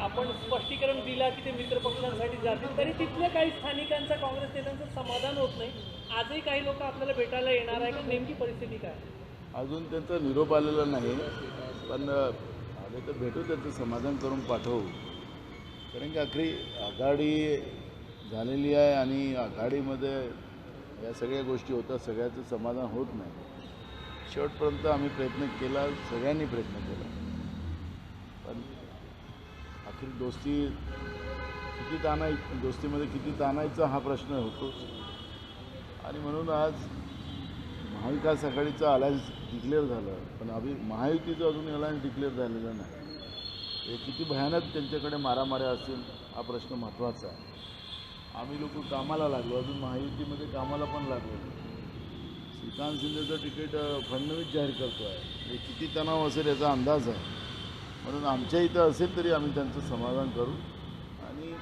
आपण स्पष्टीकरण दिला की ते मित्रपक्षांसाठी जातील तरी तिथल्या काही स्थानिकांचा काँग्रेस नेत्यांचं समाधान होत नाही. आजही काही लोक आपल्याला भेटायला येणार आहे का नेमकी परिस्थिती काय? अजून त्यांचा निरोप आलेला नाही पण आले तर भेटू त्यांचं समाधान करून पाठवू. कारण की आखरी आघाडी झालेली आहे आणि आघाडीमध्ये या सगळ्या गोष्टी होतात सगळ्याचं समाधान होत नाही. शेवटपर्यंत आम्ही प्रयत्न केला सगळ्यांनी प्रयत्न केला. की दोस्ती किती ताणाय दोस्तीमध्ये किती ताणायचा हा प्रश्न होतोच आणि म्हणून आज महाविकास आघाडीचं अलायन्स डिक्लेअर झालं पण अभि महायुतीचं अजून अलायन्स डिक्लेअर झालेलं नाही. हे किती भयानक त्यांच्याकडे मारामाऱ्या असतील हा प्रश्न महत्त्वाचा आहे. आम्ही लोक कामाला लागलो अजून महायुतीमध्ये कामाला पण लागलो श्रीकांत शिंदेचं तिकीट फडणवीस जाहीर करतो आहे हे किती तणाव असेल याचा अंदाज आहे. म्हणून आमच्या इथं असेल तरी आम्ही त्यांचं समाधान करू. आणि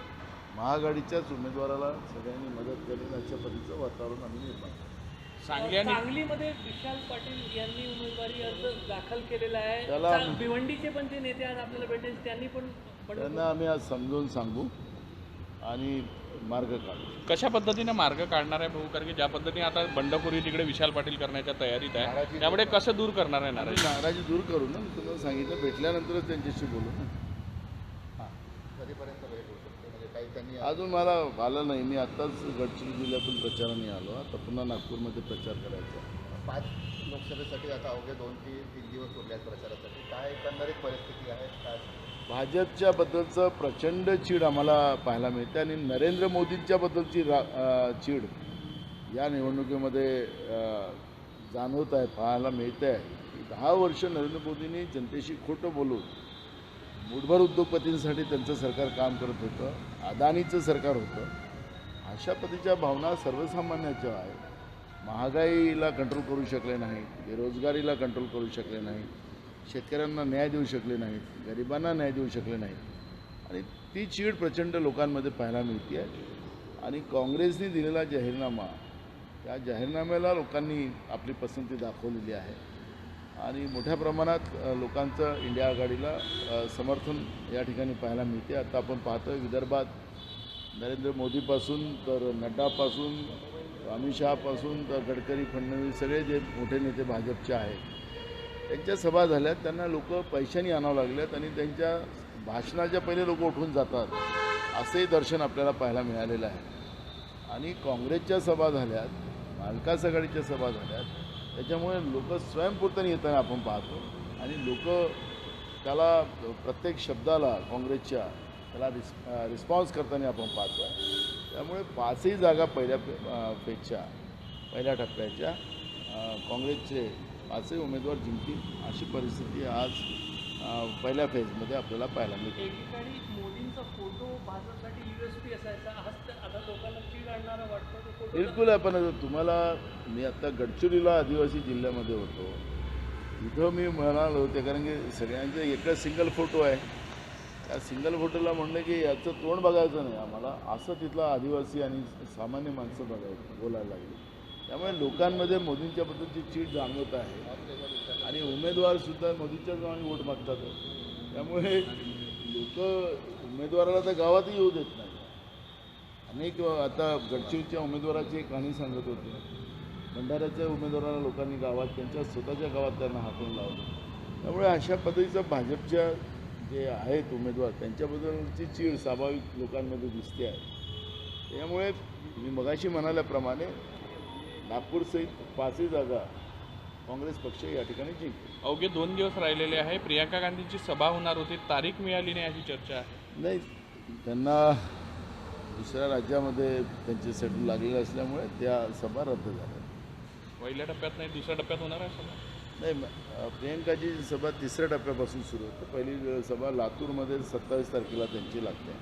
महाआघाडीच्याच उमेदवाराला सगळ्यांनी मदत करेल अशा पद्धतीचं वातावरण आम्ही निर्माण आणि सांगलीमध्ये विशाल पाटील यांनी उमेदवारी अर्ज दाखल केलेला आहे. त्याला- भिवंडीचे पण जे नेते आज आपल्याला भेटेल त्यांनी पण पण त्यांना आम्ही आज समजावून सांगू. आणि मार्ग काढू. कशा पद्धतीने मार्ग काढणार आहे भाऊ? कारण की ज्या पद्धतीने आता बंडखोरी तिकडे विशाल पाटील करण्याच्या तयारीत आहे त्यामुळे कसं दूर करणार आहे नाराजी? नाराजी दूर करू ना. मी तुम्हाला सांगितलं भेटल्यानंतरच त्यांच्याशी बोलू. ना कधीपर्यंत भेट होऊ शकते? म्हणजे काही त्यांनी अजून मला आलं नाही. मी आत्ताच गडचिरोली जिल्ह्यातून प्रचाराने आलो. आता पुन्हा नागपूरमध्ये प्रचार करायचा पाच लोकसभेसाठी आता अवघे दोन ते तीन दिवस उरले आहेत प्रचारासाठी. एकंदरीत परिस्थिती आहे काय भाजपच्या बद्दलचं प्रचंड चीड आम्हाला पाहायला मिळते आणि नरेंद्र मोदींच्या बद्दलची रा चीड या निवडणुकीमध्ये जाणवत आहे पाहायला मिळते आहे दहा वर्ष नरेंद्र मोदींनी जनतेशी खोटं बोलून मुठभर उद्योगपतींसाठी त्यांचं सरकार काम करत होतं अदानीचं सरकार होतं. अशा पद्धतीच्या भावना सर्वसामान्याच्या आहे महागाईला कंट्रोल करू शकले नाहीत बेरोजगारीला कंट्रोल करू शकले नाहीत. शेतकऱ्यांना न्याय देऊ शकले नाहीत गरिबांना न्याय देऊ शकले नाहीत. आणि ती चीड प्रचंड लोकांमध्ये पाहायला मिळते आहे आणि काँग्रेसने दिलेला जाहीरनामा त्या जाहीरनाम्याला लोकांनी आपली पसंती दाखवलेली आहे. आणि मोठ्या प्रमाणात लोकांचं इंडिया आघाडीला समर्थन या ठिकाणी पाहायला मिळते. आता आपण पाहतोय विदर्भात नरेंद्र मोदीपासून तर नड्डापासून अमित शहापासून तर गडकरी फडणवीस सगळे जे मोठे नेते भाजपचे आहेत. त्यांच्या सभा झाल्यात त्यांना लोक पैशाने आणावं लागल्यात आणि त्यांच्या भाषणाच्या पहिले लोक उठून जातात. असंही दर्शन आपल्याला पाहायला मिळालेलं आहे. आणि काँग्रेसच्या सभा झाल्यात मालकास आघाडीच्या सभा झाल्यात त्याच्यामुळे लोक स्वयंपूर्तने येताना आपण पाहतो. आणि लोक त्याला प्रत्येक शब्दाला काँग्रेसच्या त्याला रिस् रिस्पॉन्स करताना आपण पाहतो. त्यामुळे पाचही जागा पहिल्या फे फेजच्या पहिल्या टप्प्याच्या काँग्रेसचे पाचही उमेदवार जिंकतील अशी परिस्थिती आज पहिल्या फेजमध्ये आपल्याला पाहायला मिळते. मोदींचा फोटो भाजपसाठी युएसपी असायचा. आज त्या- आता लोकांना चीड आणणारा वाटतो तो फोटो. बिलकुल आपण आता तुम्हाला मी आत्ता गडचिरोलीला आदिवासी जिल्ह्यामध्ये होतो. इथं मी म्हणालो होते कारण की सगळ्यांचे एकच सिंगल फोटो आहे. त्या सिंगल फोटोला म्हणलं की याचं तोंड बघायचं नाही. आम्हाला असं तिथला आदिवासी आणि सामान्य माणसं बघायचं बोलायला लागली. त्यामुळे लोकांमध्ये मोदींच्या बद्दलची चीड जाणवत आहे. आणि उमेदवारसुद्धा मोदींच्याच नावाने वोट मागतात. त्यामुळे लोक उमेदवाराला तर गावातही येऊ देत नाही अनेक आता गडचिरोलीच्या उमेदवाराची एक कहाणी सांगत होते. भंडाऱ्याच्या उमेदवाराला लोकांनी गावात त्यांच्या स्वतःच्या गावात त्यांना हाकून लावलं. त्यामुळे अशा पद्धतीचं भाजपच्या जे आहेत उमेदवार त्यांच्याबद्दलची चीड स्वाभाविक लोकांमध्ये दिसते आहे. त्यामुळे मी मगाशी म्हणाल्याप्रमाणे नागपूरसहित पाचही जागा काँग्रेस पक्ष या ठिकाणी जिंकतो अवघे दोन दिवस राहिलेले आहे. प्रियांका गांधींची सभा होणार होती. तारीख मिळाली नाही अशी चर्चा आहे. नाही त्यांना दुसऱ्या राज्यामध्ये त्यांचे सेटल लागलेले असल्यामुळे त्या सभा रद्द झाल्या. पहिल्या टप्प्यात नाही दुसऱ्या टप्प्यात होणार आहे सभा? नाही प्रियंकाची सभा तिसऱ्या टप्प्यापासून सुरू होते. पहिली सभा लातूरमध्ये सत्तावीस तारखेला त्यांची लागते.